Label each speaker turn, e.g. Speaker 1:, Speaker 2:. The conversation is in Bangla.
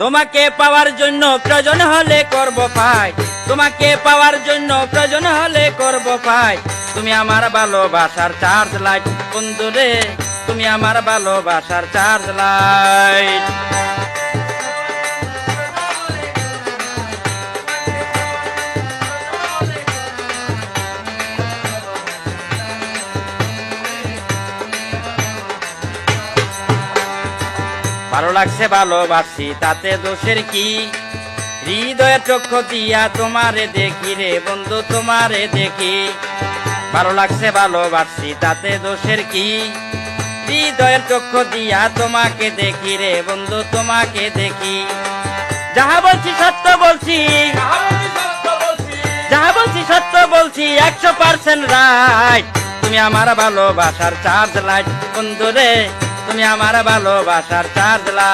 Speaker 1: তোমাকে পাওয়ার জন্য প্রয়োজন হলে করব পাই। তোমাকে পাওয়ার জন্য প্রয়োজন হলে করব পাই। তুমি আমার ভালোবাসার চার্জ লাইট বন্ধুরে, তুমি আমার ভালোবাসার চার্জ লাইট ভালো লাগছে ভালোবাসি তাতে দোষের কি? হৃদয়ের চক্ষু দিয়া তোমারে দেখি রে বন্ধু তোমারে দেখি। ভালো লাগছে ভালোবাসি তাতে দোষের কি? হৃদয়ের চক্ষু দিয়া তোমাকে দেখি রে বন্ধু তোমাকে দেখি। যাহা বলছি সত্য বলছি। যাহা বলছি সত্য বলছি। একশো পার্সেন্ট রাইট তুমি আমার ভালোবাসার চার্জ লাইট বন্ধু রে। তুমি আমার ভালোবাসার চাঁদলা